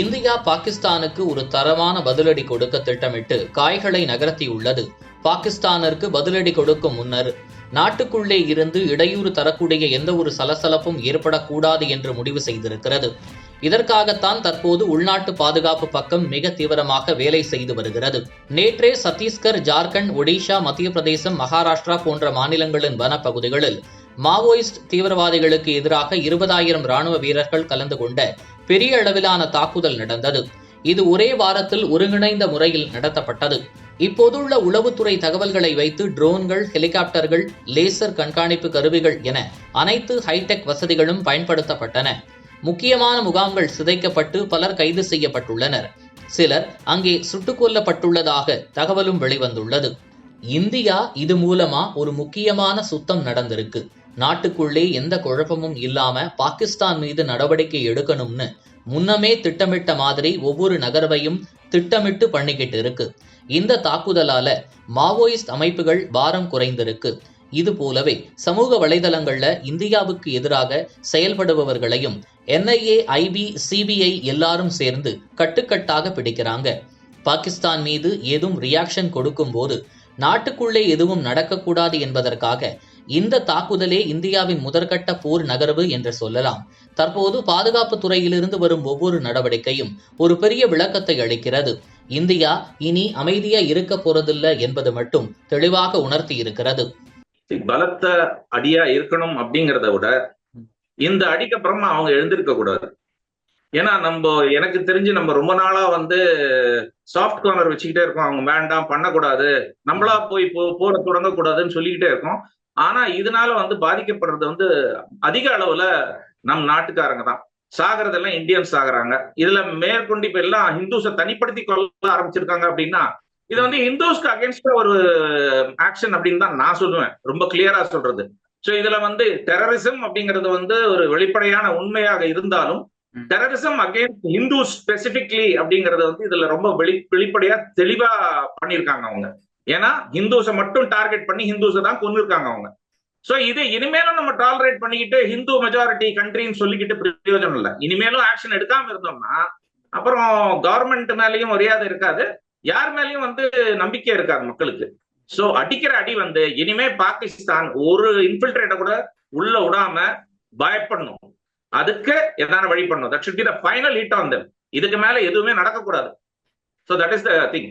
India பாகிஸ்தானுக்கு ஒரு தரமான பதிலடி கொடுக்க திட்டமிட்டு காய்களை நகர்த்தியுள்ளது. பாகிஸ்தானிற்கு பதிலடி கொடுக்கும் முன்னர் நாட்டுக்குள்ளே இருந்து இடையூறு தரக்கூடிய எந்த ஒரு சலசலப்பும் ஏற்படக்கூடாது என்று முடிவு செய்திருக்கிறது. இதற்காகத்தான் தற்போது உள்நாட்டு பாதுகாப்பு பக்கம் மிக தீவிரமாக வேலை செய்து வருகிறது. நேற்றே சத்தீஸ்கர் ஜார்க்கண்ட் ஒடிஷா மத்திய பிரதேசம் மகாராஷ்டிரா போன்ற மாநிலங்களின் வனப்பகுதிகளில் மாவோயிஸ்ட் தீவிரவாதிகளுக்கு எதிராக இருபதாயிரம் ராணுவ வீரர்கள் கலந்து கொண்ட பெரிய அளவிலான தாக்குதல் நடந்தது. இது ஒரே வாரத்தில் ஒருங்கிணைந்த முறையில் நடத்தப்பட்டது. இப்போதுள்ள உளவுத்துறை தகவல்களை வைத்து ட்ரோன்கள் ஹெலிகாப்டர்கள் லேசர் கண்காணிப்பு கருவிகள் என அனைத்து ஹைடெக் வசதிகளும் பயன்படுத்தப்பட்டன. முக்கியமான முகாம்கள் சிதைக்கப்பட்டு பலர் கைது செய்யப்பட்டுள்ளனர். சிலர் அங்கே சுட்டுக் கொல்லப்பட்டுள்ளதாக தகவலும் வெளிவந்துள்ளது. இந்தியா இது மூலமா ஒரு முக்கியமான சுத்தம் நடந்திருக்கு. நாட்டுக்குள்ளே எந்த குழப்பமும் இல்லாம பாகிஸ்தான் மீது நடவடிக்கை எடுக்கணும்னு முன்னமே திட்டமிட்ட மாதிரி ஒவ்வொரு நகர்வையும் திட்டமிட்டு பண்ணிக்கிட்டு இருக்கு. இந்த தாக்குதலால மாவோயிஸ்ட் அமைப்புகள் பாரம் குறைந்திருக்கு. இது போலவே சமூக வலைதளங்கள்ல இந்தியாவுக்கு எதிராக செயல்படுபவர்களையும் என்ஐஏ ஐபி சிபிஐ எல்லாரும் சேர்ந்து கட்டுக்கட்டாக பிடிக்கிறாங்க. பாகிஸ்தான் மீது ஏதும் ரியாக்ஷன் கொடுக்கும் போது நாட்டுக்குள்ளே எதுவும் நடக்கக்கூடாது என்பதற்காக இந்த தாக்குதலே இந்தியாவின் முதற்கட்ட போர் நகர்வு என்று சொல்லலாம். தற்போது பாதுகாப்பு துறையிலிருந்து வரும் ஒவ்வொரு நடவடிக்கையும் ஒரு பெரிய விளக்கத்தை அளிக்கிறது. இந்தியா இனி அமைதியா இருக்க போறதில்ல என்பது மட்டும் தெளிவாக உணர்த்தி இருக்கிறது பலத்த அடியா இருக்கணும் அப்படிங்கிறத விட இந்த அடிக்கு அப்புறமா அவங்க எழுந்திருக்க கூடாது. ஏன்னா நம்ம எனக்கு தெரிஞ்சு நம்ம ரொம்ப நாளா வந்து சாஃப்ட் கார்னர் வச்சுக்கிட்டே இருக்கோம். அவங்க வேண்டாம் பண்ணக்கூடாது. நம்மளா போய் போ போற தொடங்கக்கூடாதுன்னு சொல்லிக்கிட்டே இருக்கோம். ஆனா இதனால வந்து பாதிக்கப்படுறது வந்து அதிக அளவுல நம் நாட்டுக்காரங்க தான். சாகிறதெல்லாம் இந்தியன்ஸ் சாகுறாங்க. இதுல மேற்கொண்டு இப்ப எல்லாம் ஹிந்துஸை தனிப்படுத்தி கொள்ள ஆரம்பிச்சிருக்காங்க அப்படின்னா இது வந்து ஹிந்துஸ்க்கு அகேன்ஸ்டா ஒரு ஆக்ஷன் அப்படின்னு தான் நான் சொல்லுவேன். ரொம்ப கிளியரா சொல்றது. சோ இதுல வந்து டெரரிசம் அப்படிங்கிறது வந்து ஒரு வெளிப்படையான உண்மையாக இருந்தாலும் டெரரிசம் அகேன்ஸ்ட் ஹிந்து ஸ்பெசிபிக்லி அப்படிங்கறது வந்து இதுல ரொம்ப வெளி வெளிப்படையா தெளிவா பண்ணிருக்காங்க அவங்க. ஏன்னா ஹிந்துஸை மட்டும் டார்கெட் பண்ணி ஹிந்துஸை தான் கொண்டிருக்காங்க அவங்க. சோ இது இனிமேலும் நம்ம டாலரேட் பண்ணிக்கிட்டு ஹிந்து மெஜாரிட்டி கண்ட்ரின்னு சொல்லிக்கிட்டு பிரயோஜனம் இல்லை. இனிமேலும் ஆக்ஷன் எடுக்காம இருந்தோம்னா அப்புறம் கவர்மெண்ட் மேலேயும் மரியாதை இருக்காது. யார் மேலேயும் வந்து நம்பிக்கை இருக்காது மக்களுக்கு. சோ அடிக்கிற அடி வந்து இனிமே பாகிஸ்தான் ஒரு இன்ஃபில்ட்ரேட்டை கூட உள்ள விடாம பயப்படணும் அதுக்கு எதான வழி பண்ணணும் that should be the final hit on them. இதுக்கு மேல எதுவுமே நடக்கக்கூடாது. So that is the thing